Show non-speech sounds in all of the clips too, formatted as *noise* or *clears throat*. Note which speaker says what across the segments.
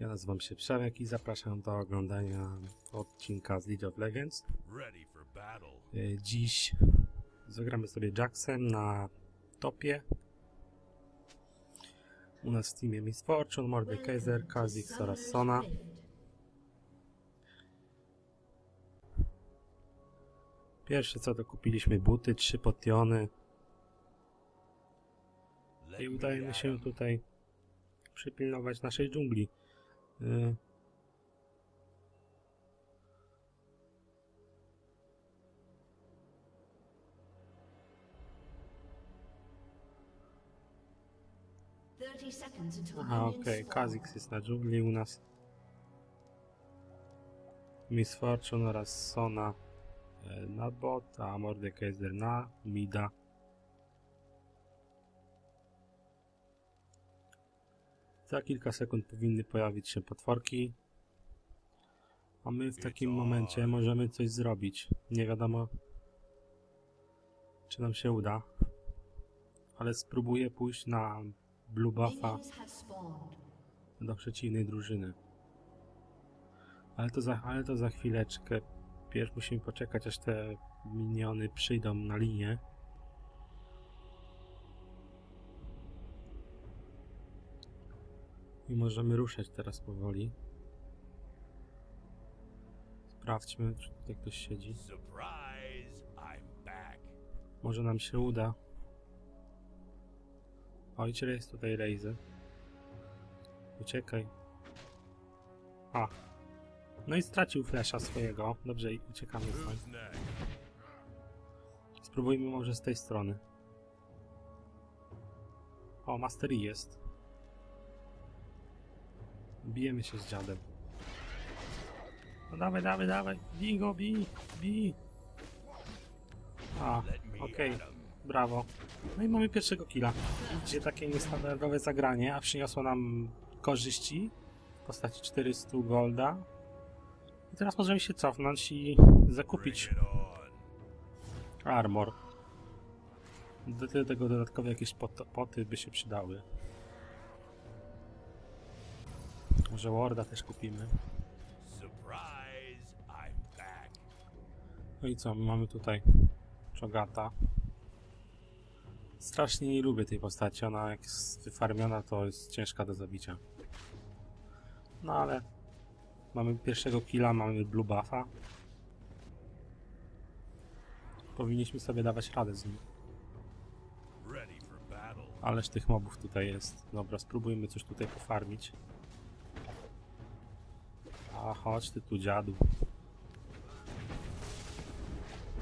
Speaker 1: Ja nazywam się Przemek i zapraszam do oglądania odcinka z League of Legends.
Speaker 2: Ready for battle.
Speaker 1: E, Dziś zagramy sobie Jacksem na topie. U nas w teamie Miss Fortune, Mordekaiser, Kha'Zix oraz Sona. Pierwsze co to kupiliśmy buty, trzy potiony i udajemy się tutaj przypilnować naszej dżungli. Y, Aha,
Speaker 3: minions
Speaker 1: okej,
Speaker 3: spawn.
Speaker 1: Kha'Zix jest na dżungli u nas. Miss Fortune oraz Sona e, na bot, a Mordekaiser na mida. Za kilka sekund powinny pojawić się potworki. A my w takim momencie możemy coś zrobić. Nie wiadomo, czy nam się uda. Ale spróbuję pójść na blue buffa do przeciwnej drużyny. Ale to za, ale to za chwileczkę. Pierw musimy poczekać, aż te miniony przyjdą na linię. I możemy ruszać teraz powoli. Sprawdźmy, czy tutaj ktoś siedzi. Może nam się uda. Ojciec jest tutaj Razer. Uciekaj. A. No i stracił flesza swojego. Dobrze, i uciekamy stąd. Spróbujmy może z tej strony. O, Master Yi jest. Bijemy się z dziadem. No dawaj, dawaj, dawaj. Bij go, bij, bij. A, okej.
Speaker 2: 'em.
Speaker 1: Brawo. No i mamy pierwszego killa. Idzie takie niestandardowe zagranie, a przyniosło nam korzyści w postaci 400 golda. I teraz możemy się cofnąć i zakupić armor. Do te- tego dodatkowe jakieś pot poty by się przydały. Może Warda też kupimy. No i co, mamy tutaj Czogata. Strasznie nie lubię tej postaci, ona jak jest wyfarmiona to jest ciężka do zabicia. No ale mamy pierwszego killa, mamy blue buffa. Powinniśmy sobie dawać radę z nim. Ależ tych mobów tutaj jest. Dobra, spróbujmy coś tutaj pofarmić. A chodź ty tu dziadu.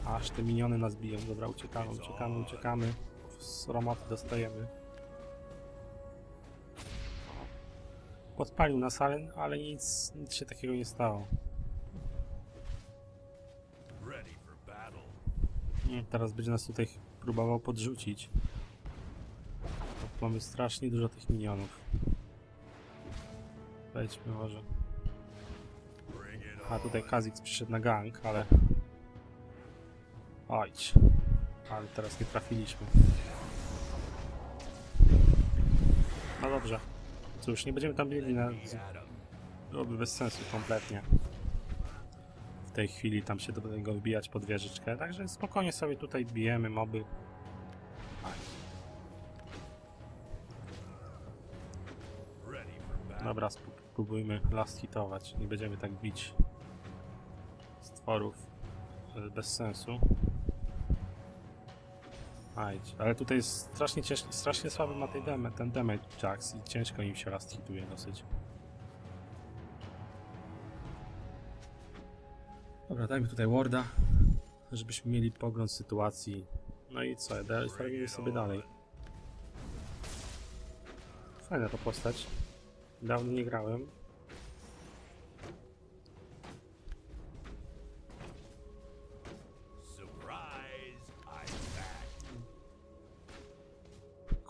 Speaker 1: Aż te miniony nas biją. Dobra, uciekamy, uciekamy, uciekamy. Z romoty dostajemy. Podpalił nas, ale, ale nic, nic się takiego nie stało. Teraz będzie nas tutaj próbował podrzucić. Mamy strasznie dużo tych minionów. Wejdźmy może. A tutaj Kha'Zix przyszedł na gang, ale... Ojdź. Ale teraz nie trafiliśmy. No dobrze. Cóż, nie będziemy tam biegli na... Byłoby bez sensu kompletnie. W tej chwili tam się do niego wbijać pod wieżyczkę, także spokojnie sobie tutaj bijemy moby. Dobra, spró- spróbujmy last hitować. Nie będziemy tak bić stworów e, bez sensu. Ajdź, ale tutaj jest strasznie ciężki, strasznie słaby ma tej dam ten damage Jax i ciężko im się last hituje dosyć. Dobra, dajmy tutaj warda, żebyśmy mieli pogląd sytuacji. No i co, farmimy sobie dalej. Fajna to postać. Dawno nie grałem.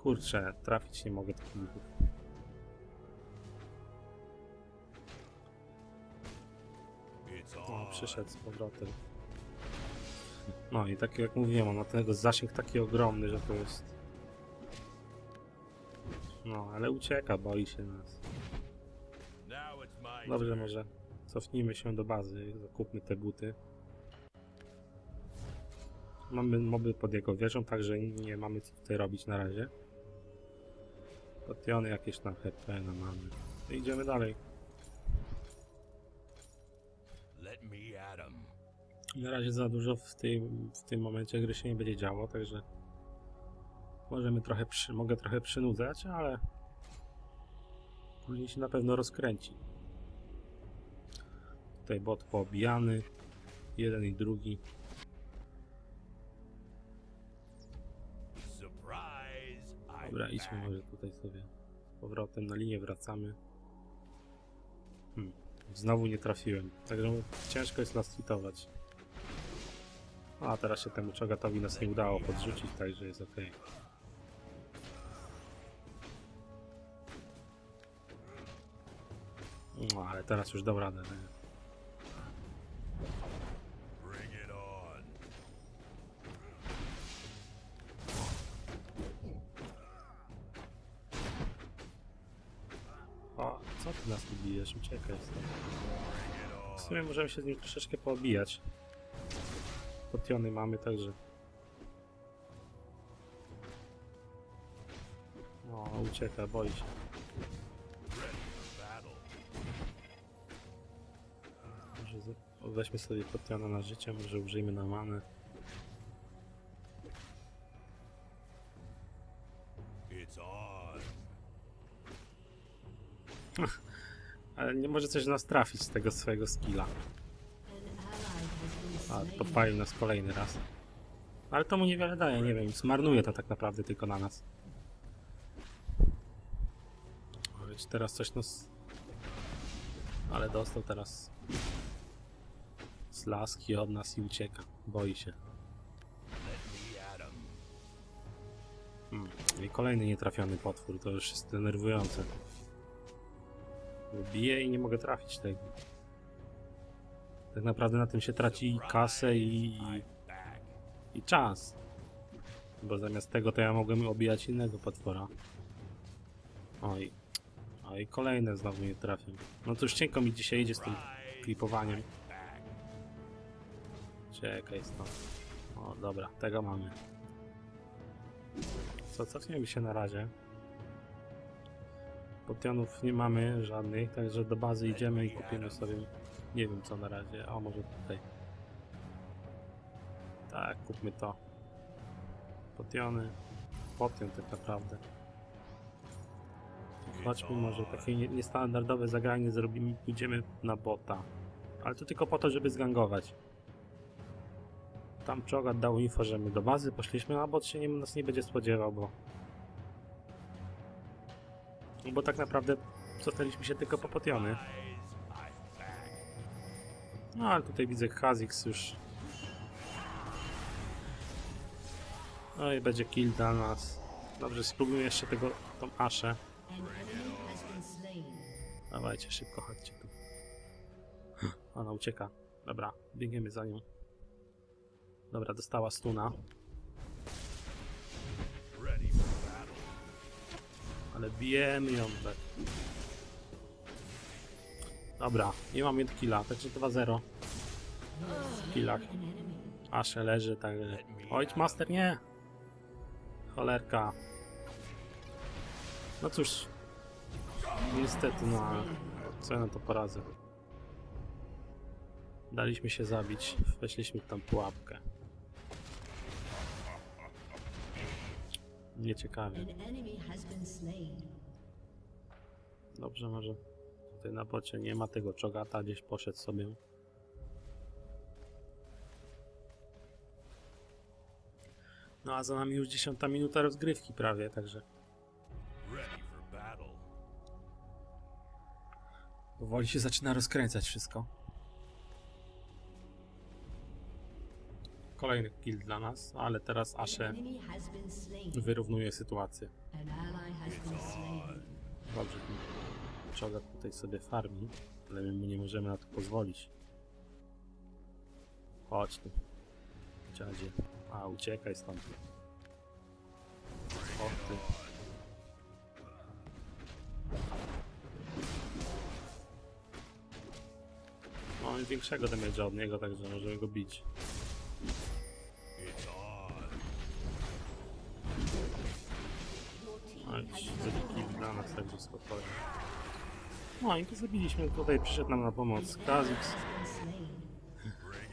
Speaker 1: Kurczę, trafić nie mogę ników.
Speaker 2: It's
Speaker 1: O, przyszedł z powrotem. No i tak jak mówiłem, on ma tego zasięg taki ogromny, że to jest... No, ale ucieka, boi się nas. Dobrze, może cofnijmy się do bazy, zakupmy te buty. Mamy moby pod jego wieżą, także nie mamy co tutaj robić na razie. Potiony jakieś na HP na mamy. No idziemy dalej. Na razie za dużo w tym, w tym momencie gry się nie będzie działo, także możemy trochę przy, mogę trochę przynudzać, ale później się na pewno rozkręci. Tutaj bot poobijany, jeden i drugi. Dobra, idźmy może tutaj sobie z powrotem na linię wracamy. Hmm. Znowu nie trafiłem, także ciężko jest nas hitować. A teraz się temu czogatowi nas nie udało podrzucić, także jest ok. No, ale teraz już dał radę. nie? Nas tu bijesz? Uciekaj stąd. W sumie możemy się z nim troszeczkę poobijać. Potiony mamy także. O, ucieka, boi się. Może weźmy sobie potiona na życie, może użyjmy na manę. Może coś nas trafić z tego swojego skilla. A, podpalił nas kolejny raz. Ale to mu niewiele daje, nie wiem, zmarnuje to tak naprawdę tylko na nas. Czy teraz coś nas... Ale dostał teraz... Z laski od nas i ucieka. Boi się. Hmm. I kolejny nietrafiony potwór, to już jest denerwujące. Bo Bije i nie mogę trafić tego. Tak naprawdę na tym się traci kasę i, i czas. Bo zamiast tego to ja mogłem obijać innego potwora. Oj. Oj, kolejne znowu nie trafię. No już cienko mi dzisiaj idzie z tym klipowaniem. Czekaj stąd. O, dobra, tego mamy. Co, cofniemy się na razie. Potionów nie mamy żadnych, także do bazy idziemy i kupimy sobie... Nie wiem co na razie, a może tutaj. Tak, kupmy to. Potiony. Potion tak naprawdę. Chodźmy może takie nie- niestandardowe zagranie zrobimy, pójdziemy na bota. Ale to tylko po to, żeby zgangować. Tam Czogat dał info, że my do bazy poszliśmy, a bot się nie, nas nie będzie spodziewał, bo... Bo tak naprawdę cofnęliśmy się tylko po potiony. No ale tutaj widzę Kha'Zix już. No i będzie kill dla nas. Dobrze, spróbujmy jeszcze tego, tą Aszę. Dawajcie, szybko, chodźcie tu. Ona ucieka. Dobra, biegniemy za nią. Dobra, dostała stuna, ale bijemy ją tak. Dobra, nie mam jednego killa, także 2-0. W killach. Asze leży, tak. Ojcz master, nie! Cholerka. No cóż. Niestety, no ale co ja na to poradzę. Daliśmy się zabić, weszliśmy w tą pułapkę. Nieciekawie. Dobrze, może tutaj na bocie nie ma tego czogata, gdzieś poszedł sobie. No a za nami już dziesiąta minuta rozgrywki prawie, także powoli się zaczyna rozkręcać wszystko. Kolejny kill dla nas, ale teraz Ashe wyrównuje sytuację. Dobrze, czogat tutaj sobie farmi, ale my nie możemy na to pozwolić. Chodź tu. Dziadzie. A, uciekaj stąd. O ty. mamy większego damage'a od niego, także możemy go bić. Spokojnie. No i to zabiliśmy, tutaj przyszedł nam na pomoc Kazix.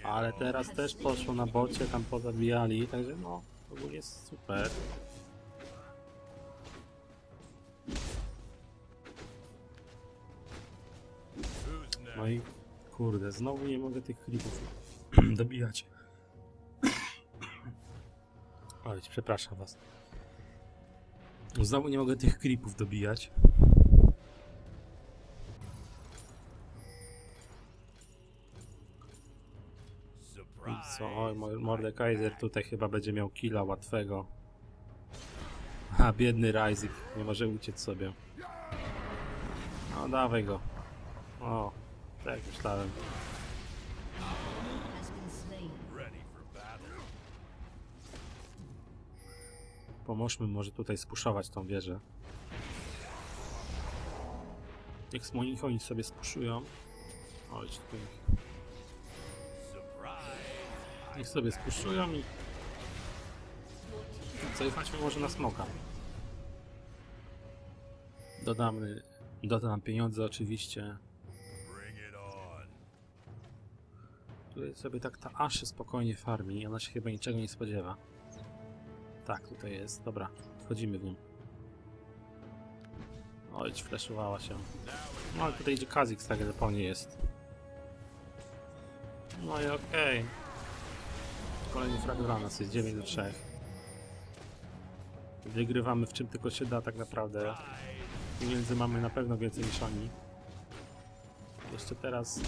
Speaker 1: Ale teraz też poszło na bocie, tam pozabijali, także no, ogólnie jest super. No i kurde, znowu nie mogę tych creepów *clears throat* dobijać. *clears throat* Oj, przepraszam was. Znowu nie mogę tych creepów dobijać. Co? Oj, Mor- Mordekaiser tutaj chyba będzie miał killa łatwego. A, biedny Ryzik, nie może uciec sobie. No, dawaj go. O, tak myślałem. Pomóżmy może tutaj spuszować tą wieżę. Niech Smonik oni sobie spuszują. Oj, tu ich-
Speaker 2: Surprise.
Speaker 1: niech sobie spuszują i... Zajechajmy może na smoka. Dodamy... Dodam pieniądze oczywiście. Tutaj sobie tak ta Aszy spokojnie farmi ona się chyba niczego nie spodziewa. Tak, tutaj jest. Dobra, wchodzimy w nią. Oj, flashowała się. No ale tutaj idzie Kha'Zix, tak jak po jest. No i okej. Kolejny frag dla nas jest 9 do 3. Wygrywamy w czym tylko się da tak naprawdę. Pieniędzy mamy na pewno więcej niż oni. Jeszcze teraz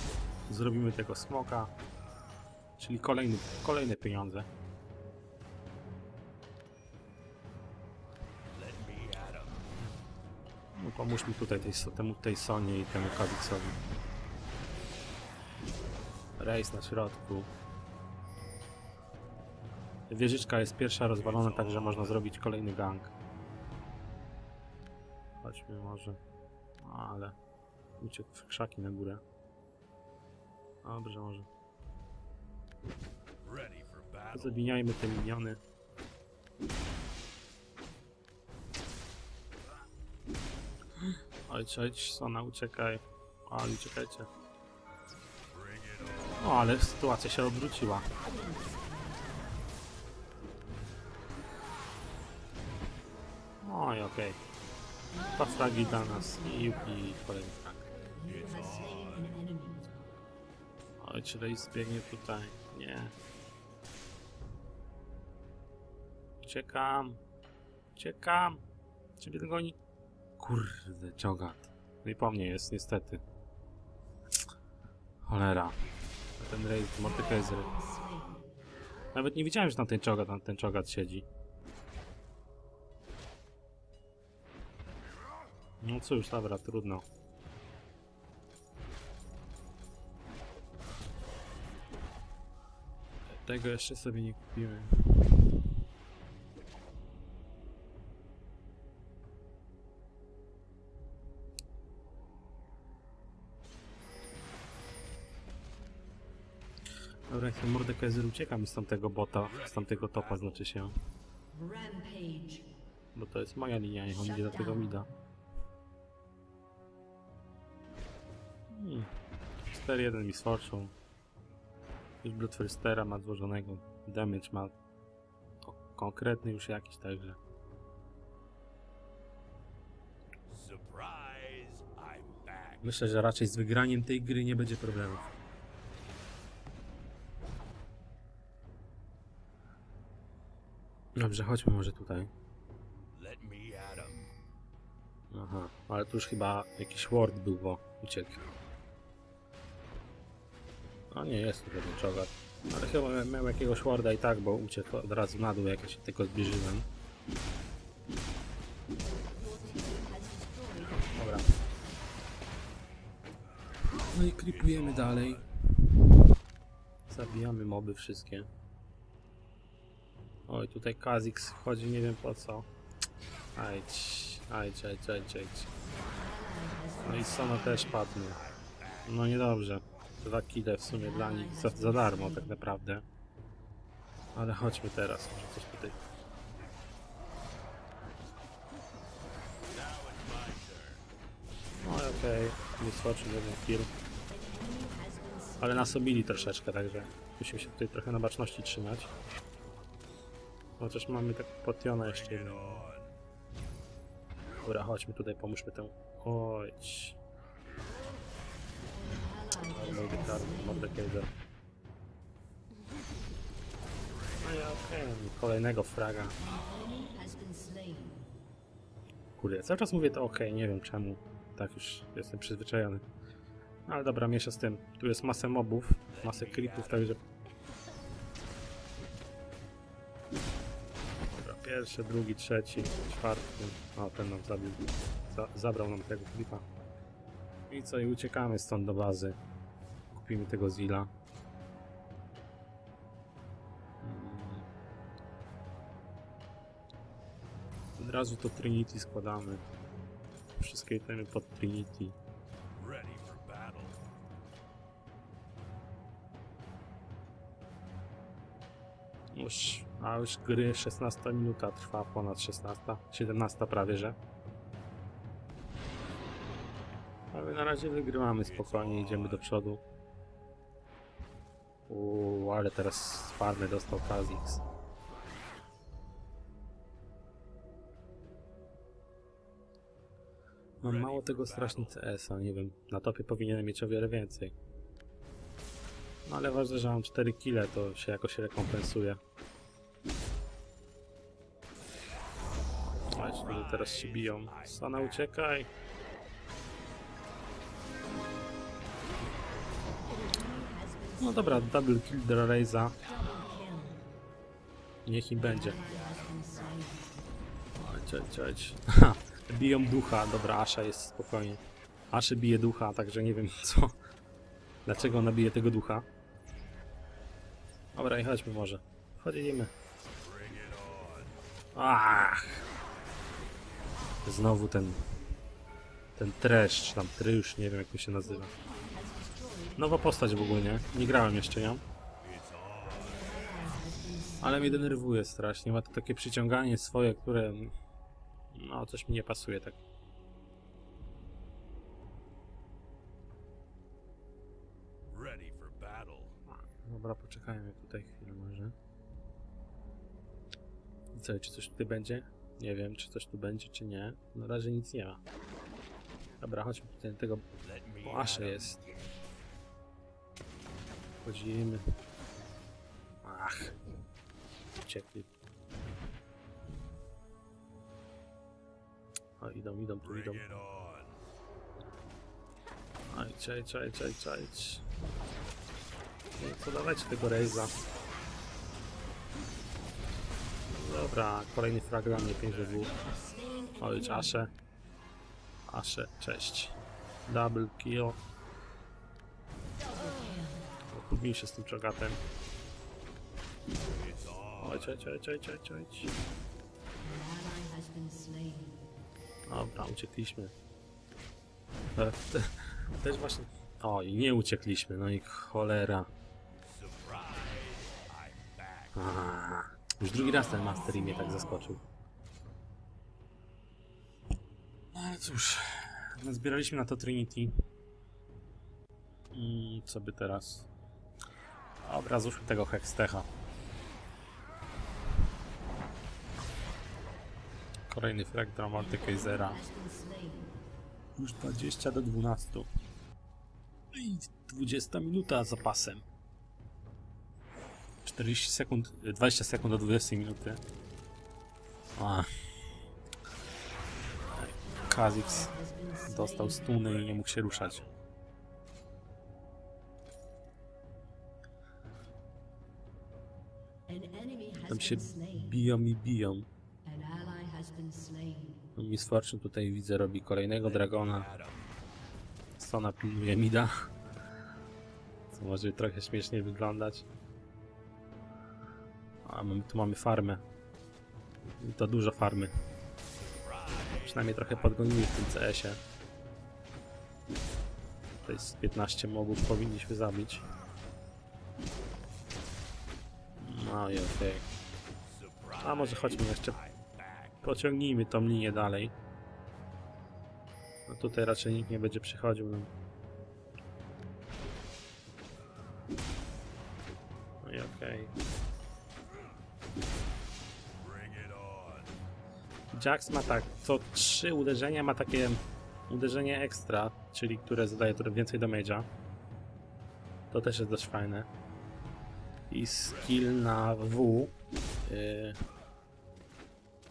Speaker 1: zrobimy tego smoka. Czyli kolejny, kolejne pieniądze. No, pomóż mi tutaj tej, temu, tej Sonie i temu Kawiksowi. Rejs na środku. Wieżyczka jest pierwsza rozwalona, także można zrobić kolejny gang. Chodźmy może. Ale uciekł w krzaki na górę. Dobrze, może. Zabijajmy te miniony. Ojcz, ojcz, Sona, uciekaj. Ale uciekajcie. No, ale sytuacja się obróciła. No i okej. Dwa fragi dla nas i Yuki kolejny frag. Ojcz, Reis biegnie tutaj. Nie. Uciekam. Uciekam. Ciebie tego nie... Kurde, czogat. No i po mnie jest, niestety. Cholera. A Ten Reis, Mordekaiser. Nawet nie widziałem, że tam ten czogat, tam ten czogat siedzi. No cóż, dobra, trudno. Tego jeszcze sobie nie kupimy. Dobra, jak Mordekaiser ucieka mi z tamtego bota, z tamtego topa znaczy się. Bo to jest moja linia, niech on idzie do tego mida. Hmm. 4-1 mi Fortune. Już Bloodthirstera ma złożonego. Damage ma ko- konkretny już jakiś, także. Myślę, że raczej z wygraniem tej gry nie będzie problemów. Dobrze, chodźmy może tutaj. Aha, ale tu już chyba jakiś ward był, bo uciekł. A nie, jest tu żaden czogat. Ale chyba miał, miał jakiegoś warda i tak, bo uciekł od razu na dół, jak ja się tylko zbliżyłem. Dobra. No i creepujemy dalej. Zabijamy moby wszystkie. Oj, tutaj Kazix wchodzi, nie wiem po co. Ajdź, ajdź, ajdź, ajdź, ajdź. No i Sona też padnie. No niedobrze. Dwa kile w sumie dla nich za, za darmo tak naprawdę. Ale chodźmy teraz, może coś tutaj. No okej, okay. nie skoczył jeden kill. Ale nas obili troszeczkę, także musimy się tutaj trochę na baczności trzymać. Chociaż mamy tak potiona jeszcze. Dobra, chodźmy tutaj, pomóżmy temu. Chodź. Mordekaiser. No i okej, kolejnego fraga. Kurde, cały czas mówię to ok, nie wiem czemu. Tak już jestem przyzwyczajony. No Ale dobra, miesza z tym. Tu jest masę mobów, masę creepów, także... pierwszy, drugi, trzeci, czwarty. O, ten nam zabił. Za zabrał nam tego creepa. I co, i uciekamy stąd do bazy. Kupimy tego Zilla. Mm. Od razu to Trinity składamy. Wszystkie itemy pod Trinity. Już, a już gry 16 minuta trwa, ponad 16, 17 prawie, że. Ale na razie wygrywamy spokojnie, idziemy do przodu. Uuu, ale teraz farmy dostał Kha'Zix. Mam mało tego strasznie CS-a, nie wiem, na topie powinienem mieć o wiele więcej. No ale ważne, że mam 4 kile, to się jakoś rekompensuje. Chodź, ludzie teraz się biją. Sana, uciekaj! No dobra, double kill dla. Niech im będzie. Chodź, chodź, chodź. Biją ducha, dobra, Asha jest spokojnie. Asha bije ducha, także nie wiem co. Dlaczego ona bije tego ducha? Dobra, i chodźmy może. Chodzimy. Ach! Znowu ten... Ten treszcz, tam tryż, nie wiem jak to się nazywa. Nowa postać w ogóle, nie? Nie grałem jeszcze nią. Ale mnie denerwuje strasznie. Ma to takie przyciąganie swoje, które... No, coś mi nie pasuje tak. Dobra, poczekajmy tutaj chwilę może. I co, czy coś tutaj będzie? Nie wiem, czy coś tu będzie, czy nie. Na razie nic nie ma. Dobra, chodźmy tutaj do tego... O, Ashe jest. Chodzimy. Ach. Uciekli. O, idą, idą, tu idą. Aj, czaj, czaj, czaj, czaj. No co, dawajcie tego Raze'a. Dobra, kolejny frag mnie 5 do 2. Oj, Asze. Asze, cześć. Double kill. Pochudnij się z tym czogatem. Oj, czaj, czaj, czaj, czaj, czaj.
Speaker 3: An ally has been slain.
Speaker 1: Dobra, uciekliśmy. E, te- Też właśnie... O, i nie uciekliśmy, no i cholera.
Speaker 2: Surprise.
Speaker 1: Już drugi raz ten Master mnie tak zaskoczył. No ale cóż, zbieraliśmy na to Trinity. I co by teraz? Dobra, złóżmy tego Hextecha. Kolejny frag
Speaker 3: been slain.
Speaker 1: Już 20 do 12. I 20 minuta zapasem. 40 sekund, 20 sekund do 20 minuty. A.
Speaker 3: Slain.
Speaker 1: dostał stuny i nie mógł się ruszać. Tam się biją i biją. No, Miss Fortune tutaj widzę robi kolejnego dragona. Sona pilnuje Mida. Co może trochę śmiesznie wyglądać. A mamy, tu mamy farmę. I to dużo farmy. Przynajmniej trochę podgonili w tym CS-ie. To jest 15 mobów powinniśmy zabić. No i okej. A może chodźmy jeszcze pociągnijmy tą linię dalej. No tutaj raczej nikt nie będzie przychodził nam. No i okej.
Speaker 2: Bring
Speaker 1: Jax ma tak, co trzy uderzenia ma takie uderzenie ekstra, czyli które zadaje trochę więcej damage'a. To też jest dość fajne. I skill na W. Yy,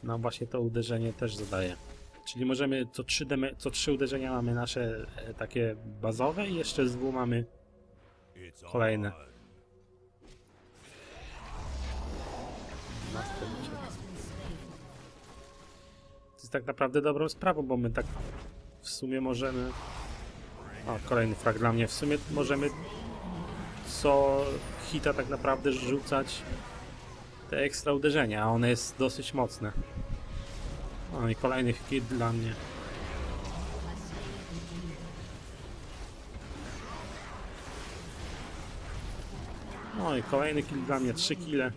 Speaker 1: no właśnie to uderzenie też zadaje. Czyli możemy co trzy, co trzy uderzenia mamy nasze e, takie bazowe i jeszcze z W mamy kolejne. Tak naprawdę dobrą sprawą, bo my tak w sumie możemy... O, kolejny frag dla mnie. W sumie możemy co hita tak naprawdę rzucać te ekstra uderzenia, a one jest dosyć mocne. O i kolejny hit dla mnie. No i kolejny kill dla mnie, 3 kile.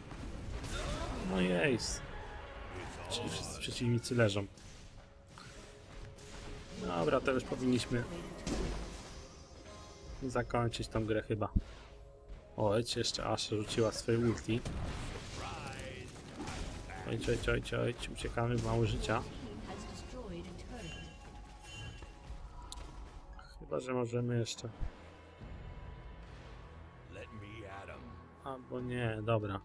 Speaker 1: No i ace. Czyli wszyscy przeciwnicy leżą. Dobra, to już powinniśmy zakończyć tą grę chyba. O, Eć jeszcze Ash rzuciła swoje ulti. Ojcie, ojcie, ojcie, ojcie, uciekamy, mało życia. Chyba, że możemy jeszcze... Albo nie, dobra.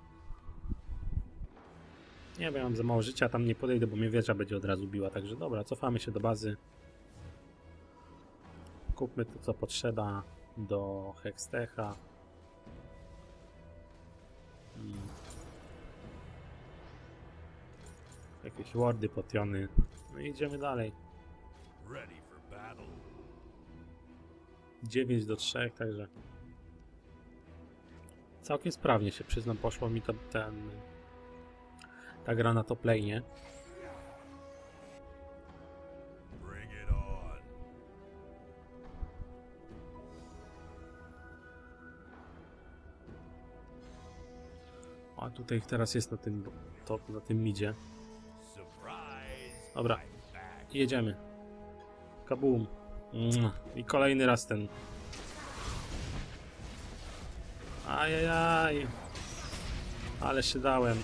Speaker 1: Nie wiem, mam za mało życia, tam nie podejdę, bo mnie wieża będzie od razu biła, także dobra, cofamy się do bazy. Kupmy to, co potrzeba do Hextecha. Mm. Jakieś wardy, potiony. No i idziemy dalej.
Speaker 2: Ready for battle.
Speaker 1: 9 do 3, także całkiem sprawnie się przyznam, poszło mi to ten ta gra na top tutaj teraz jest na tym top, na tym midzie. Dobra, jedziemy. Kabum. I kolejny raz ten. Ajajaj. Ale się dałem.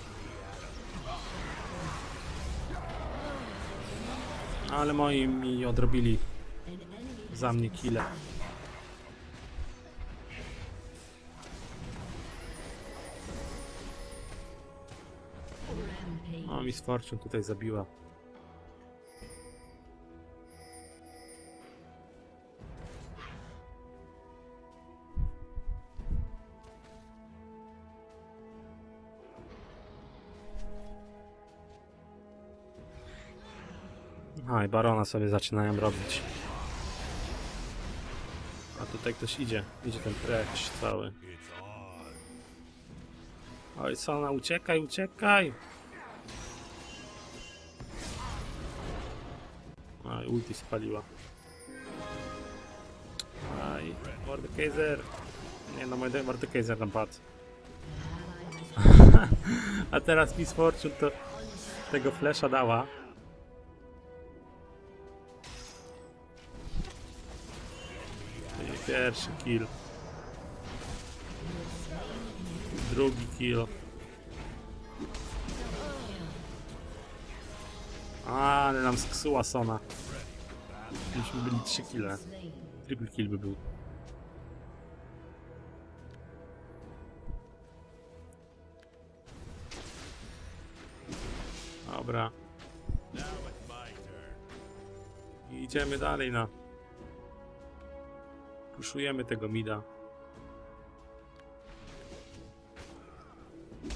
Speaker 1: Ale moi mi odrobili za mnie kile. Miss Fortune tutaj zabiła. A i barona sobie zaczynają robić. A tutaj ktoś idzie. Idzie ten precz cały. Oj, Sona, uciekaj, uciekaj! Ulti spaliła. Aj, Mordekaiser! Nie no, Morde- Mordekaiser tam padł. *laughs* A teraz Miss Fortune to tego flesza dała. Pierwszy kill. Drugi kill. A, ale nam sksuła Sona. Myśmy byli 3 kile.
Speaker 3: slain.
Speaker 1: Triple kill by był. Dobra. I idziemy dalej na. Puszujemy tego mida.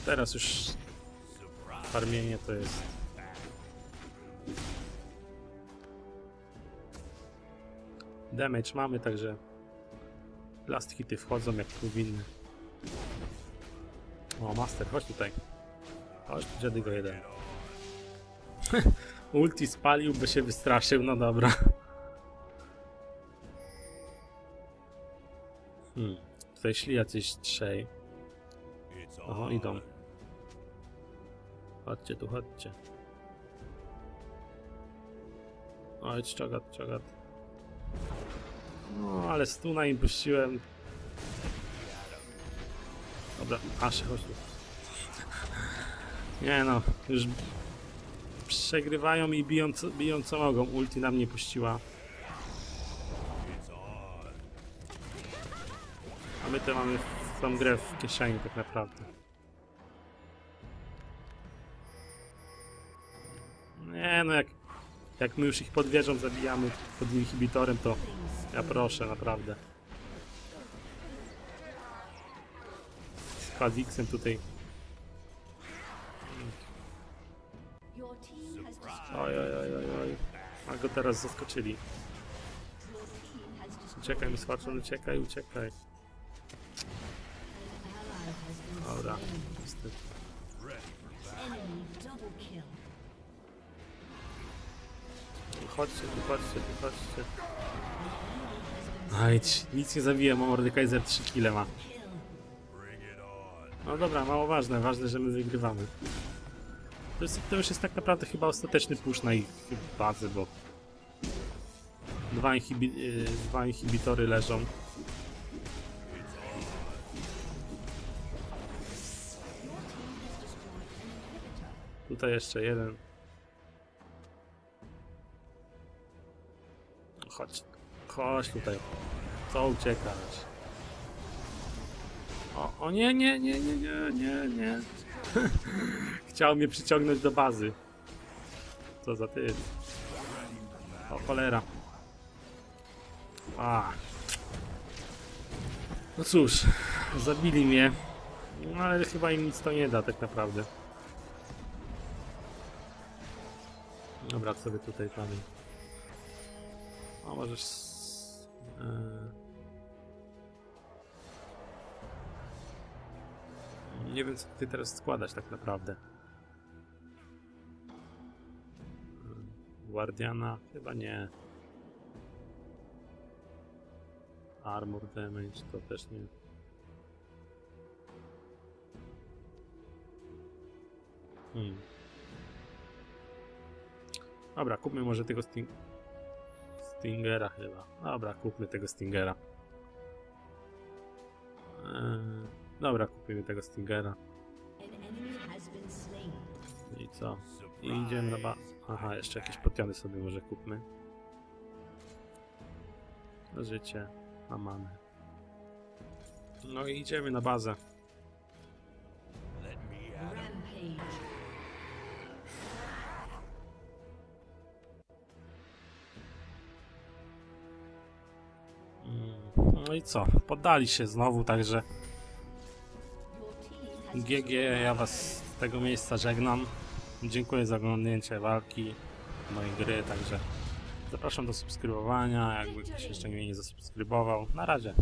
Speaker 1: Teraz już farmienie to jest. Damage mamy, także last hity wchodzą jak powinny. O, Master, chodź tutaj. Chodź dziady go jeden. *laughs* Ulti spalił, by się wystraszył, no dobra. Hmm. Tutaj szli jacyś trzej. Oho, idą. Chodźcie tu, chodźcie. Oj, czogat, czogat. No, ale stuna im puściłem. Dobra, aż chodź tu. Nie no, już przegrywają i biją co, biją co mogą. Ulti nam nie puściła. A my to mamy tą grę w kieszeni tak naprawdę. Nie no, jak, jak my już ich pod wieżą zabijamy pod inhibitorem, to ja proszę, naprawdę. Z Kha'Zixem tutaj. Oj, oj, oj, oj, oj. A go teraz zaskoczyli. Uciekaj mi swaczon, uciekaj, uciekaj. Dobra, niestety. Chodźcie chodźcie chodźcie. Aj, ci- nic nie zabiję, mam Mordekaiser 3 kile ma. No dobra, mało ważne, ważne, że my wygrywamy. To, jest, to już jest tak naprawdę chyba ostateczny push na ich bazę, bo dwa, inhibi yy, dwa inhibitory leżą. Tutaj jeszcze jeden. Chodź, chodź tutaj. Co uciekasz? O, o nie, nie, nie, nie, nie, nie, nie. *laughs* Chciał mnie przyciągnąć do bazy. Co za ty? O cholera. A. No cóż, zabili mnie. No ale chyba im nic to nie da tak naprawdę. Dobra, sobie tutaj dalej. A możesz... e, Nie wiem, co tutaj teraz składać tak naprawdę. Guardiana? Chyba nie. Armor damage to też nie. Hmm. Dobra, kupmy może tego Sting... Stingera chyba. Dobra, kupmy tego Stingera. Eee, dobra, kupimy tego Stingera.
Speaker 3: Slain.
Speaker 1: I co? Idziemy na ba... Aha, jeszcze jakieś potiony sobie może kupmy. Życie, na manę. No i idziemy na bazę. I co? Poddali się znowu, także GG, ja was z tego miejsca żegnam. Dziękuję za oglądnięcie walki mojej gry, także zapraszam do subskrybowania, jakby ktoś jeszcze mnie nie zasubskrybował. Na razie.